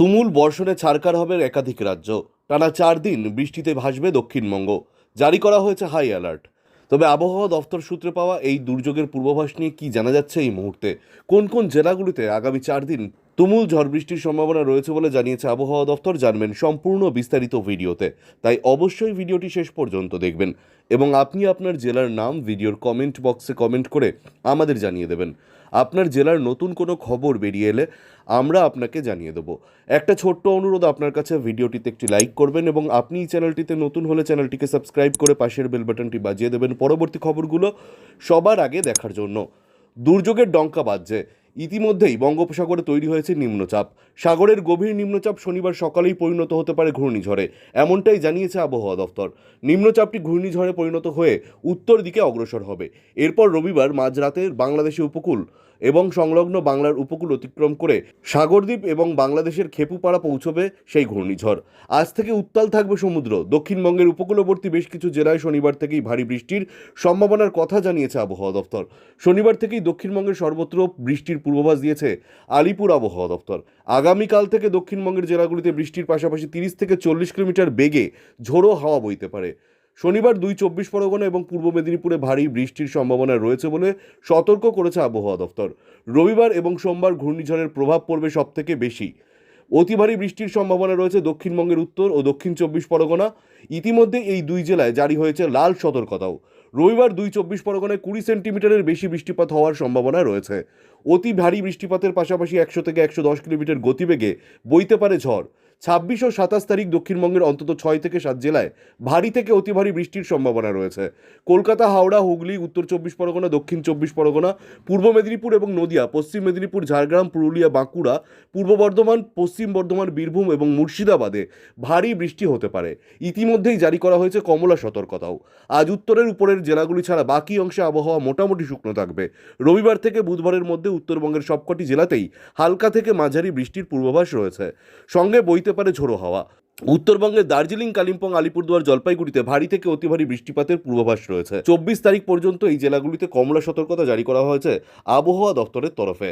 তুমুল বর্ষণে ছাড়কার হবে একাধিক রাজ্য। টানা চার দিন বৃষ্টিতে ভাসবে দক্ষিণবঙ্গ। জারি করা হয়েছে হাই অ্যালার্ট। তবে আবহাওয়া দফতর সূত্রে পাওয়া এই দুর্যোগের পূর্বাভাস নিয়ে কি জানা যাচ্ছে এই মুহূর্তে? কোন কোন জেলাগুলিতে আগামী চার দিন তুমুল ঝড় বৃষ্টির সম্ভাবনা রয়েছে বলে জানিয়েছে আবহাওয়া দফতর, জানবেন সম্পূর্ণ বিস্তারিত ভিডিওতে। তাই অবশ্যই ভিডিওটি শেষ পর্যন্ত দেখবেন এবং আপনি আপনার জেলার নাম ভিডিওর কমেন্ট বক্সে কমেন্ট করে আমাদের জানিয়ে দেবেন। আপনার জেলার নতুন কোনো খবর বেরিয়ে এলে আমরা আপনাকে জানিয়ে দেবো। একটা ছোট্ট অনুরোধ আপনার কাছে, ভিডিওটিতে একটি লাইক করবেন এবং আপনি এই চ্যানেলটিতে নতুন হলে চ্যানেলটিকে সাবস্ক্রাইব করে পাশের বেল বাটনটি বাজিয়ে দেবেন। পরবর্তী খবরগুলো সবার আগে দেখার জন্য। দুর্যোগের ডঙ্কা বাজছে। ইতিমধ্যেই বঙ্গোপসাগরে তৈরি হয়েছে নিম্নচাপ। সাগরের গভীর নিম্নচাপ শনিবার সকালেই পরিণত হতে পারে ঘূর্ণিঝড়ে, এমনটাই জানিয়েছে আবহাওয়া দফতর নিম্নচাপটি ঘূর্ণিঝড়ে পরিণত হয়ে উত্তর দিকে অগ্রসর হবে। এরপর রবিবার মাঝরাতে বাংলাদেশি উপকূল এবং সংলগ্ন বাংলার উপকূল অতিক্রম করে সাগরদ্বীপ এবং বাংলাদেশের খেপুপাড়া পৌঁছবে সেই ঘূর্ণিঝড়। আজ থেকে উত্তাল থাকবে সমুদ্র। দক্ষিণবঙ্গের উপকূলবর্তী বেশ কিছু জেলায় শনিবার থেকেই ভারী বৃষ্টির সম্ভাবনার কথা জানিয়েছে আবহাওয়া দপ্তর। শনিবার থেকেই দক্ষিণবঙ্গের সর্বত্র বৃষ্টির পূর্বাভাস দিয়েছে আলিপুর আবহাওয়া দপ্তর। আগামীকাল থেকে দক্ষিণবঙ্গের জেলাগুলিতে বৃষ্টির পাশাপাশি তিরিশ থেকে চল্লিশ কিলোমিটার বেগে ঝোড়ো হাওয়া বইতে পারে। শনিবার দুই চব্বিশ পরগনা এবং পূর্ব মেদিনীপুরে ভারী বৃষ্টির সম্ভাবনা রয়েছে বলে সতর্ক করেছে আবহাওয়া দফতর। রবিবার এবং সোমবার ঘূর্ণিঝড়ের প্রভাব পড়বে সবথেকে বেশি। অতি ভারী বৃষ্টির সম্ভাবনা রয়েছে দক্ষিণবঙ্গের উত্তর ও দক্ষিণ চব্বিশ পরগনা। ইতিমধ্যে এই দুই জেলায় জারি হয়েছে লাল সতর্কতাও। রবিবার দুই চব্বিশ পরগনায় কুড়ি সেন্টিমিটারের বেশি বৃষ্টিপাত হওয়ার সম্ভাবনা রয়েছে। অতি ভারী বৃষ্টিপাতের পাশাপাশি একশো থেকে একশো দশ কিলোমিটার গতিবেগে বইতে পারে ঝড়। ছাব্বিশ ও সাতাশ তারিখ দক্ষিণবঙ্গের অন্তত ছয় থেকে সাত জেলায় ভারী থেকে অতি ভারী বৃষ্টির সম্ভাবনা রয়েছে। কলকাতা, হাওড়া, হুগলি, উত্তর চব্বিশ পরগনা, দক্ষিণ চব্বিশ পরগনা, পূর্ব মেদিনীপুর এবং নদিয়া, পশ্চিম মেদিনীপুর, ঝাড়গ্রাম, পুরুলিয়া, বাঁকুড়া, পূর্ব বর্ধমান, পশ্চিম বর্ধমান, বীরভূম এবং মুর্শিদাবাদে ভারী বৃষ্টি হতে পারে। ইতিমধ্যেই জারি করা হয়েছে কমলা সতর্কতাও। আজ উত্তরের উপরের জেলাগুলি ছাড়া বাকি অংশে আবহাওয়া মোটামুটি শুকনো থাকবে। রবিবার থেকে বুধবারের মধ্যে উত্তরবঙ্গের সবকটি জেলাতেই হালকা থেকে মাঝারি বৃষ্টির পূর্বাভাস রয়েছে। সঙ্গে বইতে পারে ঝোড়ো হাওয়া। উত্তরবঙ্গের দার্জিলিং, কালিম্পং, আলিপুরদুয়ার, জলপাইগুড়িতে ভারী থেকে অতি ভারী বৃষ্টিপাতের পূর্বাভাস রয়েছে। চব্বিশ তারিখ পর্যন্ত এই জেলাগুলিতে কমলা সতর্কতা জারি করা হয়েছে। আবহাওয়া দপ্তরের তরফে।